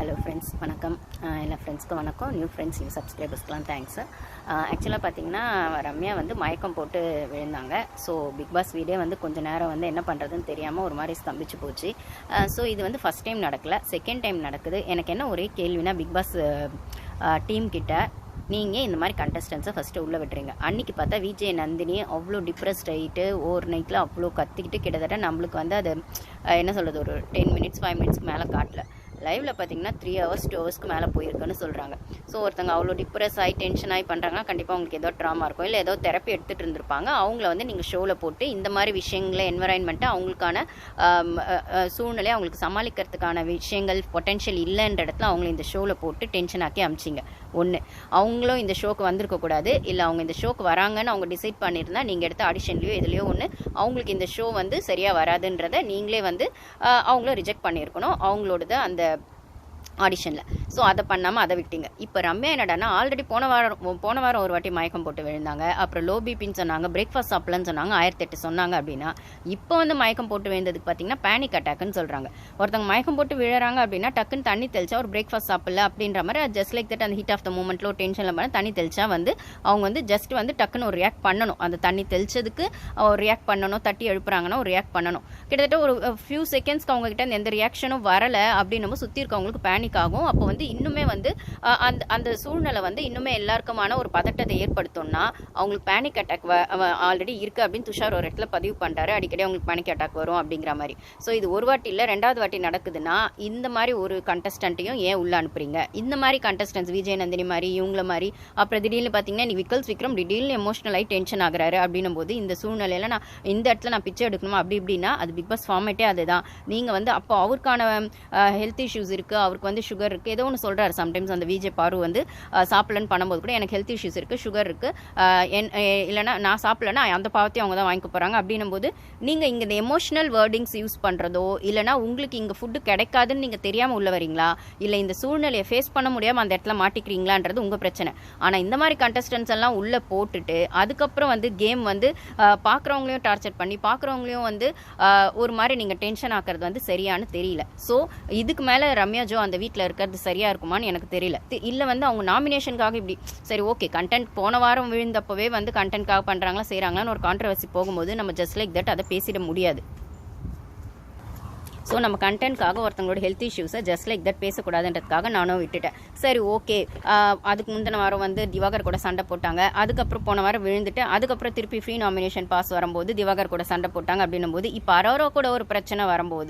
Hello friends வணக்கம். எல்லா ஃப்ரெண்ட்ஸ்க்கும் வணக்கம். நியூ ஃப்ரெண்ட்ஸ் நியூ சப்ஸ்கிரைபர்ஸ்க்கெலாம் தேங்க்ஸ் ஆக்சுவலாக பார்த்தீங்கன்னா ரம்யா வந்து மயக்கம் போட்டு விழுந்தாங்க. ஸோ பிக் பாஸ் வீடே வந்து கொஞ்சம் நேரம் வந்து என்ன பண்ணுறதுன்னு தெரியாமல் ஒரு மாதிரி ஸ்தம்பிச்சு போச்சு. ஸோ இது வந்து ஃபஸ்ட் டைம் நடக்கல. செகண்ட் டைம் நடக்குது. எனக்கு என்ன ஒரே கேள்வினா பிக் பாஸ் டீம் கிட்ட நீங்கள் இந்த மாதிரி கண்டஸ்டன்ஸை ஃபஸ்ட்டு உள்ளே விட்டுறீங்க. அன்றைக்கி பார்த்தா விஜய் நந்தினி அவ்வளோ டிப்ரெஸ்ட் ஆகிட்டு ஓவர் நைட்டில் அவ்வளோ கற்றுக்கிட்டு கிட்டத்தட்ட நம்மளுக்கு வந்து அது என்ன சொல்கிறது ஒரு டென் மினிட்ஸ் ஃபைவ் மினிட்ஸ்க்கு மேலே காட்டல. லைவில் பார்த்தீங்கன்னா த்ரீ ஹவர்ஸ் டூ ஹவர்ஸ்க்கு மேலே போயிருக்குன்னு சொல்கிறாங்க ஸோ ஒருத்தங்க அவ்வளோ டிப்ரெஸ் ஆகி டென்ஷன் ஆகி பண்ணுறாங்கன்னா கண்டிப்பாக அவங்களுக்கு ஏதோ ட்ராமா இருக்கும். இல்லை ஏதோ தெரப்பி எடுத்துகிட்டு இருந்திருப்பாங்க. அவங்கள வந்து நீங்கள் ஷோவில் போட்டு இந்த மாதிரி விஷயங்களை என்வரான்மெண்ட்டை அவங்களுக்கான சூழ்நிலை அவங்களுக்கு சமாளிக்கிறதுக்கான விஷயங்கள் பொட்டென்ஷியல் இல்லைன்ற இடத்துல அவங்கள இந்த ஷோவில் போட்டு டென்ஷன் ஆக்கி அமிச்சிங்க. ஒன்று அவங்களும் இந்த ஷோக்கு வந்திருக்கக்கூடாது இல்லை அவங்க இந்த ஷோக்கு வராங்கன்னு அவங்க டிசைட் பண்ணியிருந்தால் நீங்கள் எடுத்த ஆடிஷன்லையோ இதுலையோ ஒன்று அவங்களுக்கு இந்த ஷோ வந்து சரியாக வராதுன்றதை நீங்களே வந்து அவங்களும் அவங்கள ரிஜெக்ட் பண்ணியிருக்கணும். அவங்களோடது அந்த ஆடிஷனில். ஸோ அதை பண்ணாமல் அதை விட்டீங்க. இப்போ ரம்யா என்னடான்னா ஆல்ரெடி போன வாரம் போன வாரம் ஒரு வாட்டி மயக்கம் போட்டு விழுந்தாங்க. அப்புறம் லோ பிபின்னு சொன்னாங்க பிரேக்ஃபாஸ்ட் சாப்பிடலன்னு சொன்னாங்க ஆயிரத்தி எட்டு சொன்னாங்க அப்படின்னா இப்போ வந்து மயக்கம் போட்டு விழுந்ததுக்கு பார்த்தீங்கன்னா பேனிக் அட்டாக்னு சொல்கிறாங்க ஒருத்தவங்க மயக்கம் போட்டு விழுறாங்க அப்படின்னா டக்குன்னு தண்ணி தெளிச்சா ஒரு பிரேக்ஃபாஸ்ட் சாப்பிடல அப்படின்ற மாதிரி ஜஸ்ட் லைக் தட் அந்த ஹீட் ஆஃப் த மூமெண்ட்டில் ஒரு டென்ஷனில் பண்ண தண்ணி தெளிச்சா வந்து அவங்க வந்து ஜஸ்ட் வந்து டக்குன்னு ஒரு ரியாக்ட் பண்ணணும். அந்த தண்ணி தெளிச்சதுக்கு ஒரு ரியாக்ட் பண்ணணும் தட்டி எழுப்புறாங்கன்னா ஒரு ரியாக்ட் பண்ணணும். கிட்டத்தட்ட ஒரு ஃபியூ செகண்ட்ஸ்க்கு அவங்க கிட்ட எந்த ரியாக்ஷனும் வரலை அப்படின்னும் சுற்றி இருக்கவங்களுக்கு பேனிக் ஆகும். அப்போ வந்து இன்னுமே வந்து அந்த அந்த சூழ்நிலை வந்து இன்னுமே எல்லாருக்குமான ஒரு பதட்டத்தை ஏற்படுத்தும்னா அவங்களுக்கு பேனிக் அட்டாக் ஆல்ரெடி இருக்குது அப்படின்னு துஷார் ஒரு இடத்துல பதிவு பண்ணுறாரு அடிக்கடி அவங்களுக்கு பேனிக் அட்டாக் வரும் அப்படிங்கிற மாதிரி. ஸோ இது ஒரு வாட்டி இல்லை ரெண்டாவது வாட்டி நடக்குதுன்னா இந்த மாதிரி ஒரு கண்டஸ்டண்ட்டையும் ஏன் உள்ள அனுப்புறீங்க? இந்த மாதிரி கண்டஸ்டன்ஸ் விஜய் நந்தினி மாதிரி இவங்கள மாதிரி அப்புறம் திடீர்னு பார்த்தீங்கன்னா நீ விக்கல்ஸ் விக்ரம் திடீர்னு எமோஷனல் ஆகி டென்ஷன் ஆகிறாரு அப்படின்னும் போது இந்த சூழ்நிலையில நான் இந்த இடத்துல நான் பிச்சை எடுக்கணுமா? அப்படி இப்படின்னா அது பிக் பாஸ் ஃபார்மேட்டே அதுதான். நீங்கள் வந்து அப்போ அவருக்கான ஹெல்த் இஷ்யூஸ் இருக்குது அவருக்கு வந்து சுகர் இருக்குது ஏதோ ஒன்று சொல்கிறார் சம்டைம்ஸ் அந்த விஜே பாரு வந்து சாப்பிடலன்னு பண்ணும்போது கூட எனக்கு ஹெல்த் இஷ்யூஸ் இருக்குது சுகர் இருக்குது என் இல்லைனா இல்லைன்னா நான் சாப்பிட்லன்னா அந்த பாவத்தையும் அவங்க தான் வாங்கிக்க போகிறாங்க அப்படின்னும் போது நீங்கள் இங்கே இந்த எமோஷனல் வேர்டிங்ஸ் யூஸ் பண்ணுறதோ இல்லைனா உங்களுக்கு இங்கே ஃபுட்டு கிடைக்காதுன்னு நீங்கள் தெரியாமல் உள்ள வரீங்களா? இல்லை இந்த சூழ்நிலையை ஃபேஸ் பண்ண முடியாமல் அந்த இடத்துல மாட்டிக்கிறீங்களான்றது உங்கள் பிரச்சனை. ஆனால் இந்த மாதிரி கண்டஸ்டன்ஸ் எல்லாம் உள்ளே போட்டுட்டு அதுக்கப்புறம் வந்து கேம் வந்து பார்க்குறவங்களையும் டார்ச்சர் பண்ணி பார்க்குறவங்களையும் வந்து ஒரு மாதிரி நீங்கள் டென்ஷன் ஆக்குறது வந்து சரியானு தெரியல. ஸோ இதுக்கு மேலே ரம்யா ஜோ அந்த வீட்டில் இருக்கிறது சரியாக இருக்குமான்னு எனக்கு தெரியல. இல்லை வந்து அவங்க நாமினேஷனுக்காக இப்படி சரி ஓகே கண்டென்ட் போன வாரம் விழுந்தப்பவே வந்து கண்டென்ட்காக பண்ணுறாங்களா செய்கிறாங்களான்னு ஒரு கான்ட்ரவர்சி போகும்போது நம்ம ஜஸ்ட் லைக் தட் அதை பேசிட முடியாது. ஸோ நம்ம கண்டென்ட்காக ஒருத்தங்களோட ஹெல்த் இஷ்யூஸை ஜஸ்ட் லைக் தட் பேசக்கூடாதுன்றதுக்காக நானும் விட்டுட்டேன். சரி ஓகே அதுக்கு முந்தின வாரம் வந்து திவாகர் கூட சண்டை போட்டாங்க. அதுக்கப்புறம் போன வாரம் விழுந்துட்டு அதுக்கப்புறம் திருப்பி ஃப்ரீ நாமினேஷன் பாஸ் வரும்போது திவாகர் கூட சண்டை போட்டாங்க அப்படின்னும் போது இப்போ அரோரோ கூட ஒரு பிரச்சனை வரும்போது